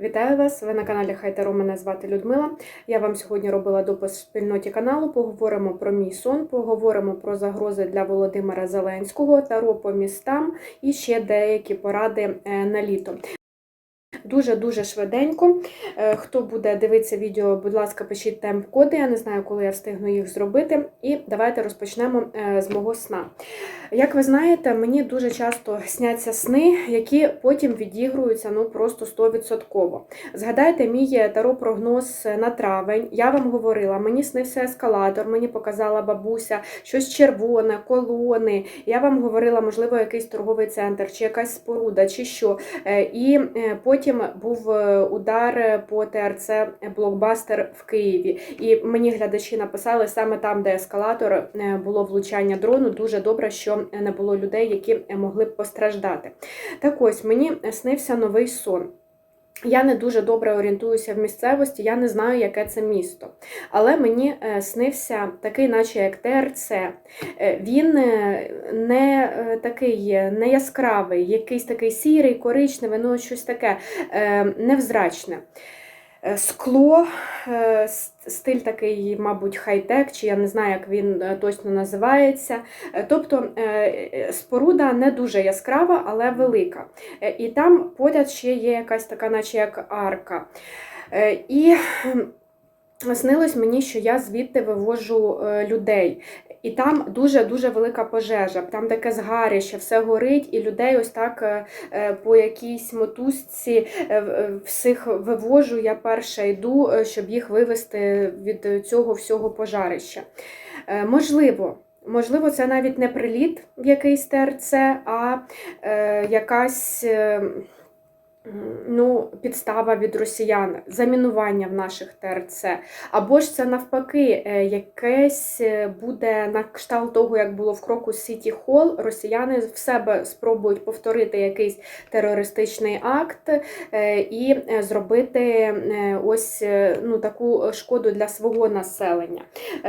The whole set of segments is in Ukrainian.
Вітаю вас! Ви на каналі Хайтеро. Мене звати Людмила. Я вам сьогодні робила допис в спільноті каналу. Поговоримо про мій сон, поговоримо про загрози для Володимира Зеленського, таро по містам і ще деякі поради е, на літо. Дуже-дуже швиденько. Е, Хто буде дивитися відео, будь ласка, пишіть темп-коди. Я не знаю, коли я встигну їх зробити. І давайте розпочнемо е, з мого сна. Як ви знаєте, мені дуже часто сняться сни, які потім відігруються ну просто 100%. Згадайте мій таро-прогноз на травень. Я вам говорила, мені снився ескалатор, мені показала бабуся щось червоне, колони. Я вам говорила, можливо, якийсь торговий центр, чи якась споруда, чи що. Е, І е, потім був е, удар по ТРЦ Блокбастер в Києві. І мені глядачі написали саме там, де ескалатор е, було влучання дрону. Дуже добре, що не було людей, які могли б постраждати. Так ось мені снився новий сон. Я не дуже добре орієнтуюся в місцевості, я не знаю, яке це місто. Але мені е, снився такий, наче як ТРЦ. Е, Він е, не такий не яскравий, якийсь такий сірий, коричневий, ну щось таке невзрачне. Е, Скло, е, стиль такий, мабуть, хай-тек, чи я не знаю, як він е, точно називається. Тобто споруда не дуже яскрава, але велика. І там поряд ще є якась така, наче як арка. І снилось мені, що я звідти вивожу людей. І там дуже-дуже велика пожежа, там таке згарище, все горить, і людей ось так е, е, по якійсь мотузці е, всіх вивожу. Я перша йду, щоб їх вивести від цього всього пожарища. Можливо, можливо, це навіть не приліт в якийсь ТРЦ, а е, якась. е, Ну, підстава від росіян, замінування в наших ТРЦ. Або ж це навпаки, е, якесь е, буде на кшталт того, як було в кроку Сіті Холл. Росіяни в себе спробують повторити якийсь терористичний акт е, і зробити ось ну, таку шкоду для свого населення.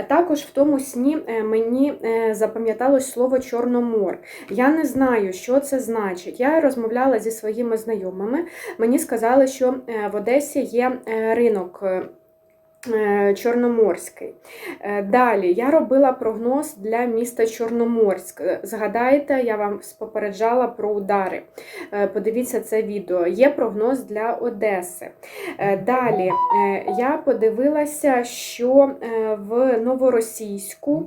Також в тому сні мені запам'яталось слово Чорномор. Я не знаю, що це значить. Я розмовляла зі своїми знайомими. Мені сказали, що е, в Одесі є е, ринок. Е, Чорноморський. Е, Далі я робила прогноз для міста Чорноморськ. Е, Згадайте, я вам попереджала про удари. Подивіться це відео. Є прогноз для Одеси. Далі я подивилася, що в Новоросійську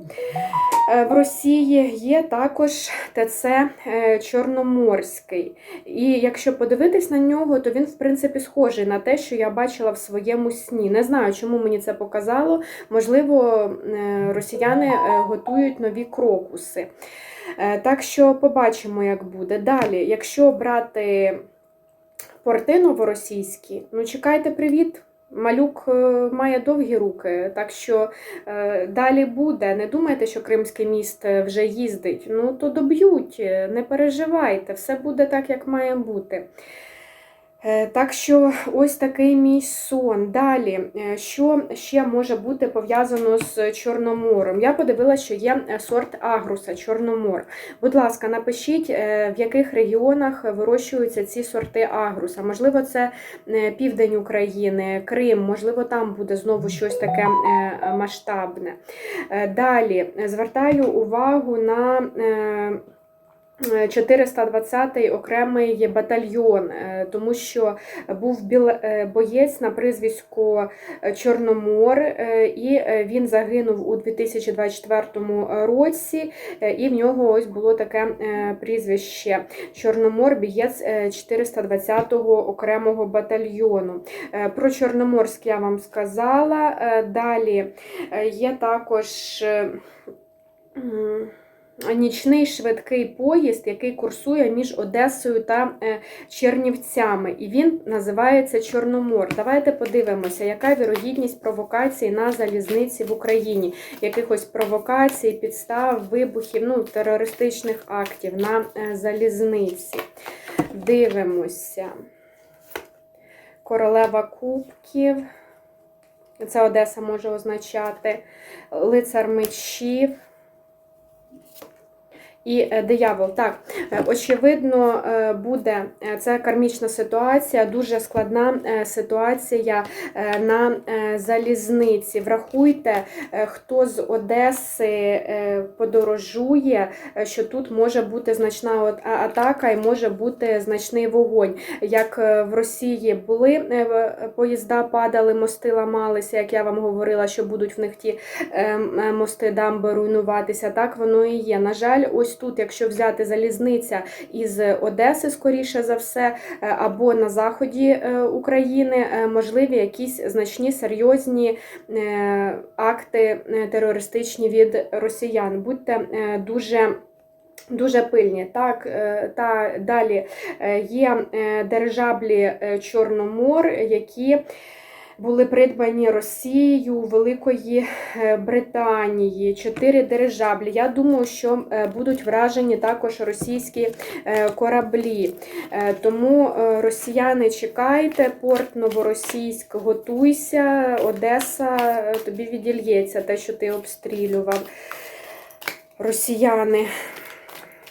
в Росії є також ТЦ Чорноморський. І якщо подивитись на нього, то він, в принципі, схожий на те, що я бачила в своєму сні. Не знаю, чому мені це показало. Можливо, е, росіяни е, готують нові крокуси. Е, Так що побачимо, як буде. Далі, якщо брати порти новоросійські, ну чекайте привіт. Малюк має довгі руки, так що е, далі буде. Не думайте, що Кримський міст вже їздить. Ну то доб'ють, не переживайте, все буде так, як має бути. Е, Так що ось такий мій сон. Далі, е, що ще може бути пов'язано з Чорномором? Я подивилася, що є е, сорт агруса Чорномор. Будь ласка, напишіть, в яких регіонах вирощуються ці сорти агруса. Можливо, це південь України, Крим, можливо, там буде знову щось таке масштабне. Далі звертаю увагу на. Е, 420-й окремий батальйон, е, тому що був біл- е, боєць на прізвисько е, Чорномор, і він загинув у 2024 році, і в нього ось було таке прізвище Чорномор, бієць е, 420-го окремого батальйону. Про Чорноморськ я вам сказала. Далі є також. Нічний швидкий поїзд, який курсує між Одесою та е, Чернівцями, і він називається Чорномор. Давайте подивимося, яка вірогідність провокацій на залізниці в Україні, якихось провокацій, підстав, вибухів, ну, терористичних актів на е, залізниці. Дивимося. Королева Кубків. Це Одеса може означати. Лицар мечів. І е, диявол, так, е, очевидно, е, буде це кармічна ситуація, дуже складна ситуація на залізниці. Врахуйте, хто з Одеси подорожує, що тут може бути значна атака і може бути значний вогонь. Як в Росії були поїзда, падали, мости ламалися, як я вам говорила, що будуть в них ті мости дамби руйнуватися. Так воно і є. На жаль, ось тут, якщо взяти залізниця із Одеси, скоріше за все, е, або на заході е, України, е, можливі якісь значні серйозні акти терористичні від росіян. Будьте дуже. Дуже пильні. Так, та далі є дирижаблі Чорномор, які були придбані Росією Великої е, Британії. Чотири дирижаблі. Я думаю, що е, будуть вражені також російські е, кораблі. Тому росіяни чекайте, порт Новоросійськ, готуйся, Одеса тобі відільється те, що ти обстрілював. Росіяни.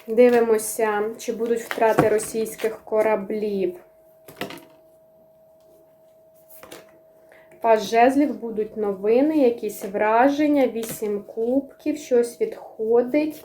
Дивимося, чи будуть втрати російських кораблів. Пас жезлів будуть новини, якісь враження, вісім кубків, щось відходить.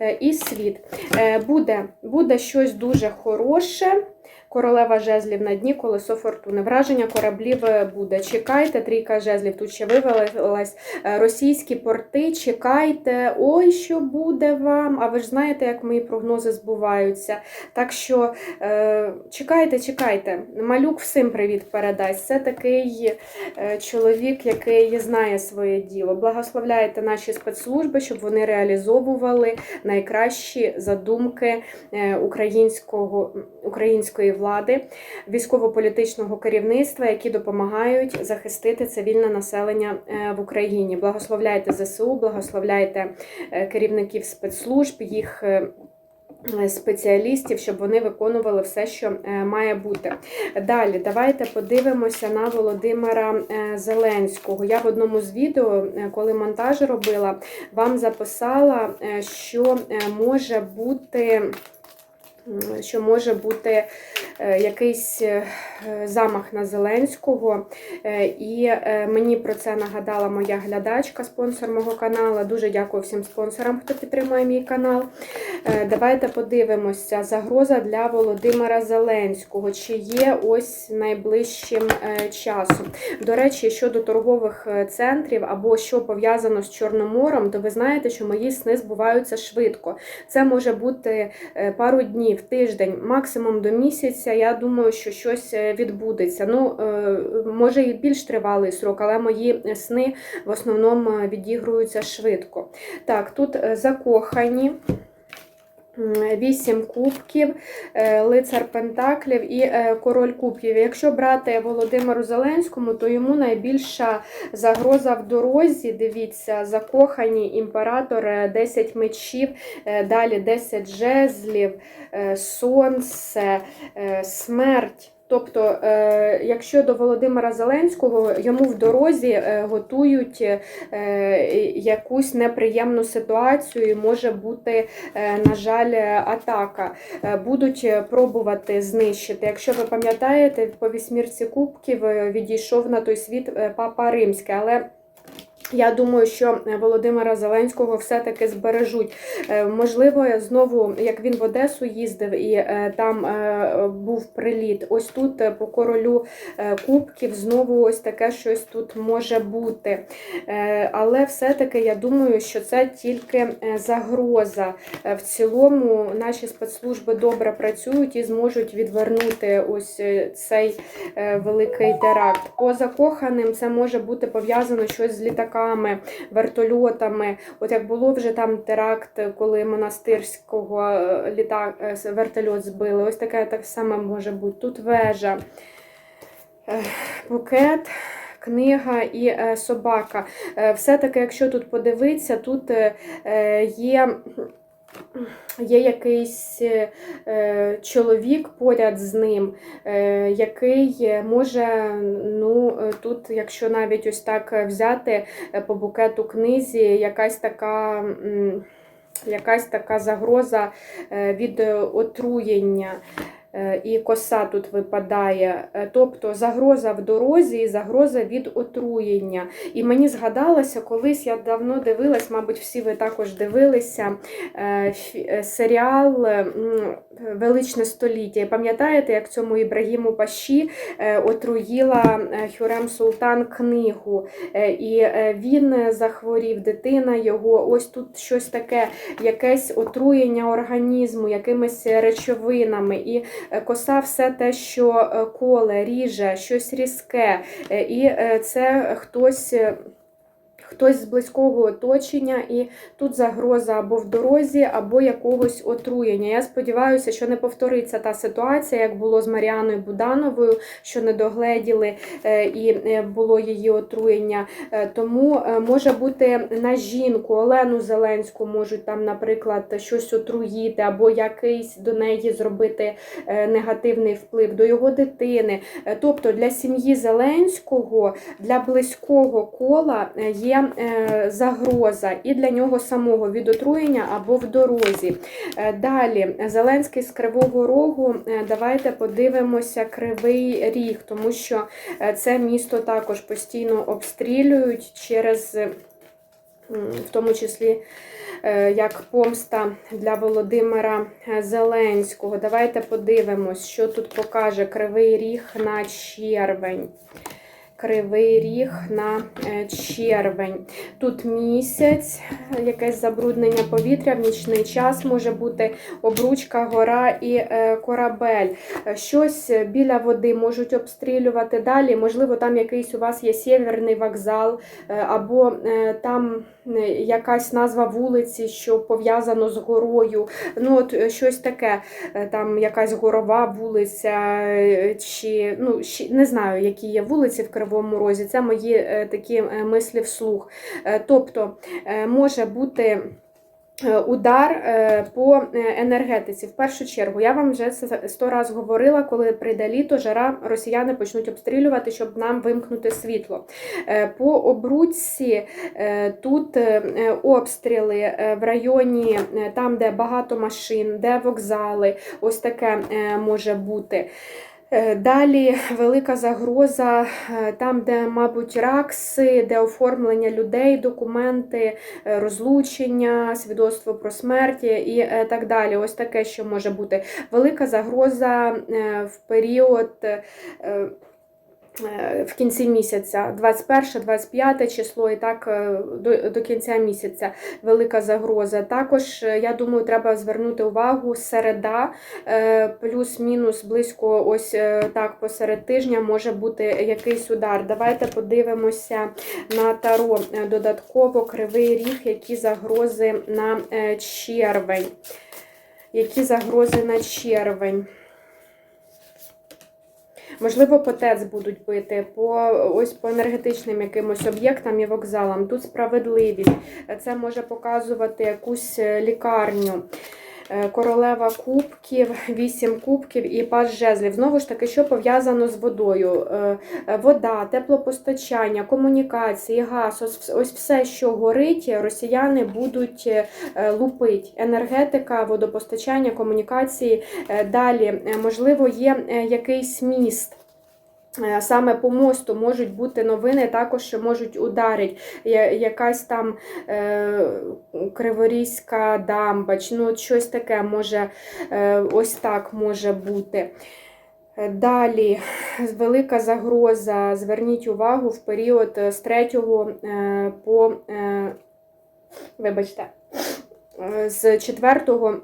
Е, І світ. Е, Буде, буде щось дуже хороше. Королева жезлів на дні, колесо фортуни. Враження кораблів буде. Чекайте, трійка жезлів. Тут ще вивелась Е, російські порти. Чекайте, ой, що буде вам. А ви ж знаєте, як мої прогнози збуваються. Так що е, чекайте, чекайте. Малюк всім привіт передасть. Це такий е, чоловік, який знає своє діло. Благословляйте наші спецслужби, щоб вони реалізовували найкращі задумки е, українського, української влади, військово-політичного керівництва, які допомагають захистити цивільне населення е, в Україні. Благословляйте ЗСУ, благословляйте е, керівників спецслужб, їх. е, Спеціалістів, щоб вони виконували все, що має бути. Далі, давайте подивимося на Володимира Зеленського. Я в одному з відео, коли монтаж робила, вам записала, що може бути. Що може бути якийсь е, замах на Зеленського, Е, і е, мені про це нагадала моя глядачка, спонсор мого каналу. Дуже дякую всім спонсорам, хто підтримує мій канал. Е, Давайте подивимося. Загроза для Володимира Зеленського. Чи є ось найближчим е, часом? До речі, щодо торгових е, центрів або що пов'язано з Чорномором, то ви знаєте, що мої сни збуваються швидко. Це може бути е, пару днів, тиждень, максимум до місяця. Я думаю, що щось е, відбудеться. Ну, е, може і більш тривалий срок, але мої сни в основному е, відігруються швидко. Так, тут закохані. Вісім кубків, е, лицар Пентаклів і е, король кубків. Якщо брати Володимиру Зеленському, то йому найбільша загроза в дорозі. Дивіться, закохані імператор, е, 10 мечів, е, далі 10 жезлів, сонце, смерть. Тобто, е, якщо до Володимира Зеленського йому в дорозі е, готують е, якусь неприємну ситуацію, і може бути, на жаль, атака. Будуть пробувати знищити. Якщо ви пам'ятаєте, по вісьмірці кубків відійшов на той світ папа Римський, але я думаю, що Володимира Зеленського все-таки збережуть. Е, Можливо, знову, як він в Одесу їздив і е, там е, був приліт. Ось тут е, по королю е, кубків знову ось таке щось тут може бути. Е, Але все-таки я думаю, що це тільки е, загроза. Е, В цілому наші спецслужби добре працюють і зможуть відвернути ось е, цей е, великий теракт. По закоханим це може бути пов'язано щось з літаками, вертольотами. От як було вже там теракт, коли монастирського е, літак, е, вертольот збили. Ось таке так само може бути. Тут вежа, букет. Книга і е, собака. Все-таки, якщо тут подивитися, тут є є якийсь е, е, чоловік поряд з ним, е, який може, ну, е, тут, якщо навіть ось так взяти е, по букету книзі, якась така. якась така загроза від отруєння. Е, І коса тут випадає, Е, тобто загроза в дорозі і загроза від отруєння. І мені згадалося, колись я давно дивилась, мабуть, всі ви також дивилися е, серіал Величне століття. І пам'ятаєте, як цьому Ібрагіму Паші отруїла Хюрем Султан книгу, і він захворів, дитина його. Ось тут щось таке, якесь отруєння організму, якимись речовинами. І коса все те, що е, коле, ріже, щось різке. Е, І е, це хтось. Хтось з близького оточення, і тут загроза або в дорозі, або якогось отруєння. Я сподіваюся, що не повториться та ситуація, як було з Маріаною Будановою, що не догледіли е, і е, було її отруєння. Е, Тому може бути на жінку Олену Зеленську можуть там, наприклад, щось отруїти, або якийсь до неї зробити негативний вплив до його дитини. Тобто для сім'ї Зеленського, для близького кола е, е, загроза і для нього самого від отруєння або в дорозі. Е, Далі Зеленський з Кривого Рогу. Е, Давайте подивимося Кривий Ріг, тому що це місто також постійно обстрілюють через. В тому числі як помста для Володимира Зеленського. Давайте подивимось, що тут покаже Кривий Ріг на червень. Кривий ріг на е, червень. Тут місяць, якесь забруднення повітря в нічний час може бути обручка, гора і е, корабель. Щось біля води можуть обстрілювати далі. Можливо, там якийсь у вас є сєвєрний вокзал, е, або там якась назва вулиці, що пов'язано з горою. Ну, от щось таке, там якась горова вулиця, чи ну, не знаю, які є вулиці в Кривому Розі. Це мої е, такі е, мислі вслух. Е, Тобто може бути. Удар по енергетиці. В першу чергу, я вам вже сто раз говорила, коли прийде літо, жара, росіяни почнуть обстрілювати, щоб нам вимкнути світло. По обручці е, тут обстріли в районі, там, де багато машин, де вокзали, ось таке може бути. Е, Далі велика загроза е, там, де, мабуть, ракси, де оформлення людей, документи, е, розлучення, свідоцтво про смерть і так далі. Ось таке, що може бути. Велика загроза в період. Е, В кінці місяця, 21-25 число, і так е, до, до кінця місяця велика загроза. Також, е, я думаю, треба звернути увагу середа, плюс-мінус близько ось так посеред тижня може бути якийсь удар. Давайте подивимося на таро додатково кривий ріг, які загрози на червень. Які загрози на червень? Можливо, по ТЕЦ будуть бити, по ось по енергетичним якимось об'єктам і вокзалам. Тут справедливість. Це може показувати якусь е, лікарню. Е, Королева кубків, вісім кубків і паж жезлів. Знову ж таки, що пов'язано з водою? Е, е, Вода, теплопостачання, комунікації, газ, ось, ось все, що горить, росіяни будуть лупить. Енергетика, водопостачання, комунікації. Далі, можливо, є якийсь міст. Е, Саме по мосту можуть бути новини, також що можуть ударити. Якась там е, Криворізька дамба, чи ну, щось таке може, е, ось так може бути. Е, Далі, велика загроза. Зверніть увагу в період е, з 3 е, по, е, вибачте, з 4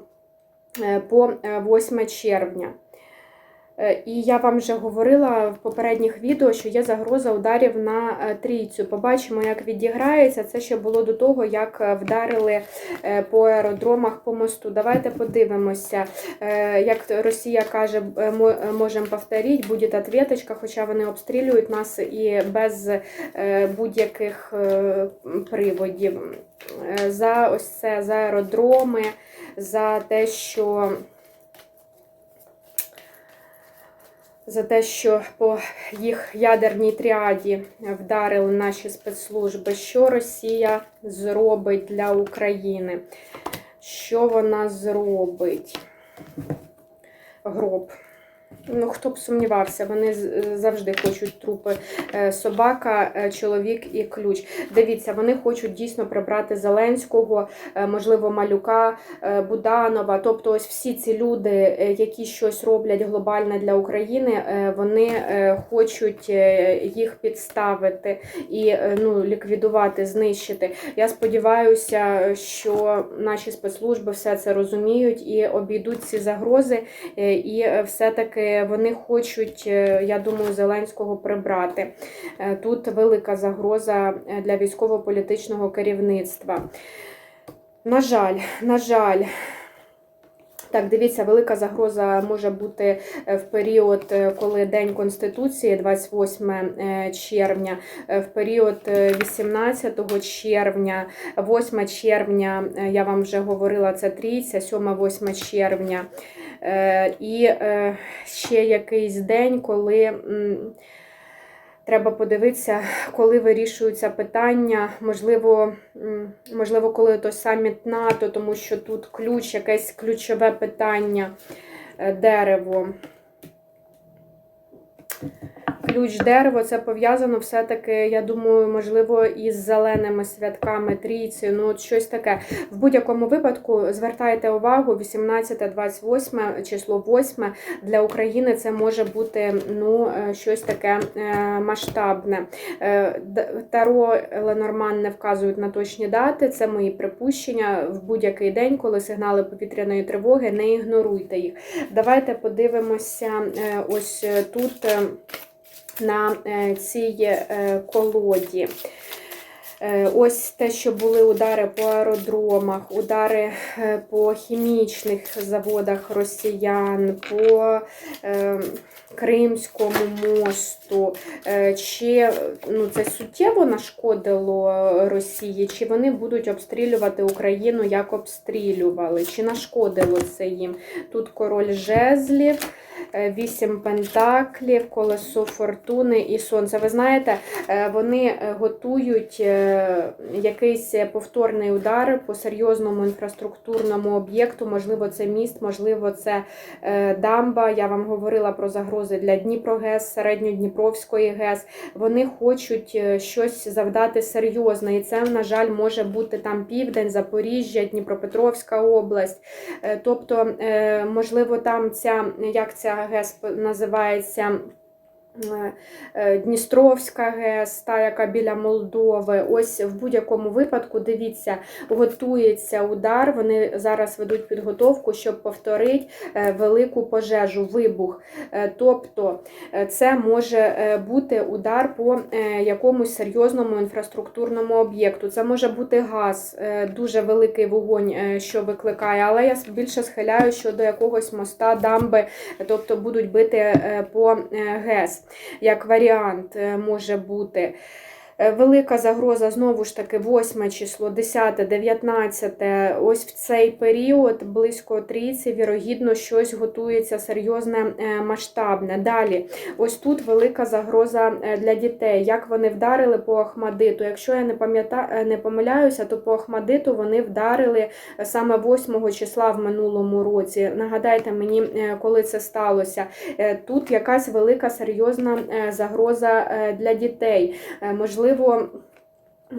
е, по е, 8 червня. Е, І я вам вже говорила в попередніх відео, що є загроза ударів на е, трійцю. Побачимо, як відіграється. Це ще було до того, як е, вдарили по аеродромах по мосту. Давайте подивимося. Як Росія каже, мо- можемо повторити, буде ответочка, хоча вони обстрілюють нас і без будь-яких приводів. За ось це за аеродроми, за те, що. За те, що по їх ядерній тріаді вдарили наші спецслужби. Що Росія зробить для України? Що вона зробить? Гроб. Ну, хто б сумнівався, вони завжди хочуть трупи Е, собака, е, чоловік і ключ. Дивіться, вони хочуть дійсно прибрати Зеленського, е, можливо, Малюка, е, Буданова. Тобто, ось всі ці люди, е, які щось роблять глобальне для України, е, вони е, хочуть е, їх підставити і е, ну, ліквідувати, знищити. Я сподіваюся, що наші спецслужби все це розуміють і обійдуть ці загрози, е, і е, все-таки вони хочуть, е, я думаю, Зеленського прибрати. Е, Тут велика загроза е, для військово-політичного керівництва. На жаль, на жаль. Так, дивіться, велика загроза може бути е, в період, е, коли День Конституції, 28 е, червня, в період е, 18 червня, 8 червня, я вам вже говорила, це трійця, 7-8 червня. І ще якийсь день, коли. Треба подивитися, коли вирішуються питання. Можливо, можливо, коли то саміт НАТО, тому що тут ключ, якесь ключове питання, е, дерево. Ключ дерево це пов'язано все-таки, я думаю, можливо, із зеленими святками трійці. Ну, от щось таке. В будь-якому випадку звертайте увагу, 18-28 число 8 для України це може бути ну, е, щось таке е, масштабне. Е, Таро Ленорман не вказують на точні дати. Це мої припущення. В будь-який день, коли сигнали повітряної тривоги, не ігноруйте їх. Давайте подивимося ось тут на е, цій е, колоді. Е, Ось те, що були удари по аеродромах, удари по хімічних заводах росіян, по е, Кримському мосту. Е, Чи ну, це суттєво нашкодило Росії, чи вони будуть обстрілювати Україну, як обстрілювали, чи нашкодило це їм? Тут король жезлів. е, Вісім пентаклів, колесо фортуни і сонце. Ви знаєте, е, вони готують якийсь повторний удар по серйозному інфраструктурному об'єкту. Можливо, це міст, можливо, це дамба. Я вам говорила про загрози для Дніпрогес, середньодніпровської ГЕС. Вони хочуть е, щось завдати серйозне, і це, на жаль, може бути там Південь, Запоріжжя, Дніпропетровська область. Е, Тобто, е, можливо, там ця як ця ГЕС називається. Е, е, Дністровська ГЕС, та яка біля Молдови. Ось в будь-якому випадку, дивіться, готується удар. Вони зараз ведуть підготовку, щоб повторити е, велику пожежу, вибух. Тобто це може бути удар по якомусь серйозному інфраструктурному об'єкту. Це може бути газ, дуже великий вогонь, що викликає, але я більше схиляю щодо якогось моста, дамби, тобто будуть бити по ГЕС. Як варіант е, може бути. Е, Велика загроза знову ж таки 8 число, 10, 19. Ось в цей період близько трійці, вірогідно, щось готується серйозне е, масштабне. Далі, ось тут велика загроза е, для дітей. Як вони вдарили по Ахмадиту? Якщо я не пам'ятаю, не помиляюся, то по Ахмадиту вони вдарили саме 8 числа в минулому році. Нагадайте мені, коли це сталося. Тут якась велика серйозна загроза для дітей. Е, Можливо,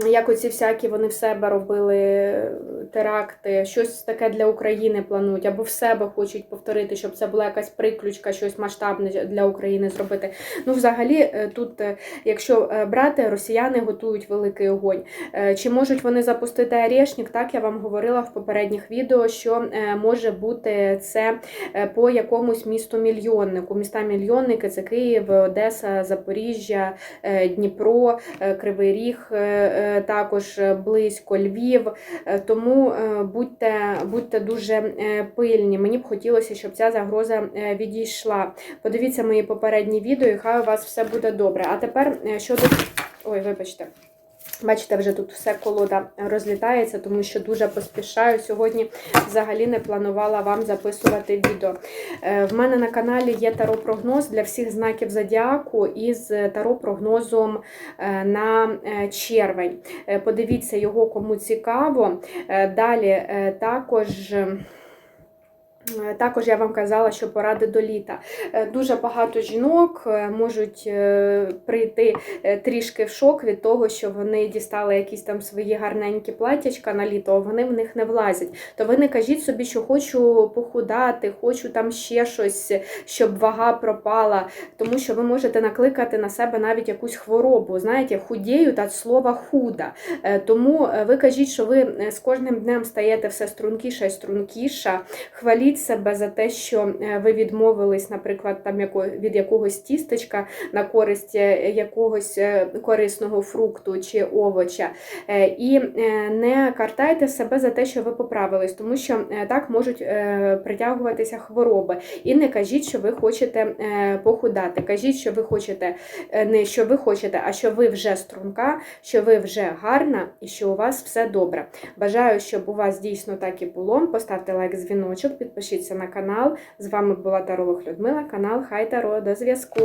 як оці всякі вони в себе робили е, теракти, щось таке для України планують, або в себе хочуть повторити, щоб це була якась приключка, щось масштабне для України зробити. Ну, взагалі, е, тут, е, якщо брати, росіяни готують великий огонь. Чи можуть вони запустити Орешник? Так, я вам говорила в попередніх відео, що може бути це по якомусь місту мільйоннику. Міста мільйонники це Київ, Одеса, Запоріжжя, Дніпро, Кривий Ріг, також близько Львів. Е, Тому е, будьте, будьте дуже е, пильні. Мені б хотілося, щоб ця загроза е, відійшла. Подивіться мої попередні відео, і хай у вас все буде добре. А тепер е, щодо. Ой, вибачте. Бачите, вже тут все колода розлітається, тому що дуже поспішаю. Сьогодні взагалі не планувала вам записувати відео. Е, В мене на каналі є таро-прогноз для всіх знаків зодіаку із таро-прогнозом е, на е, червень. Подивіться його, кому цікаво. Далі також. Е, Також я вам казала, що поради до літа. Е, Дуже багато жінок е, можуть прийти трішки в шок від того, що вони дістали якісь там свої гарненькі платячка на літо, а вони в них не влазять. То ви не кажіть собі, що хочу похудати, хочу там ще щось, щоб вага пропала, тому що ви можете накликати на себе навіть якусь хворобу. Знаєте, худію та слова худа. Тому ви кажіть, що ви з кожним днем стаєте все стрункіша і стрункіша. Хваліть себе за те, що е, ви відмовились, наприклад, там від якогось тістечка на користь е, якогось е, корисного фрукту чи овоча. І не картайте себе за те, що ви поправились, тому що так можуть притягуватися хвороби. І не кажіть, що ви хочете похудати. Кажіть, що ви хочете не що ви хочете, а що ви вже струнка, що ви вже гарна і що у вас все добре. Бажаю, щоб у вас дійсно так і було. Поставте лайк, дзвіночок, підпишіться на канал. З вами була Таролог Людмила, канал Хай Таро. До зв'язку.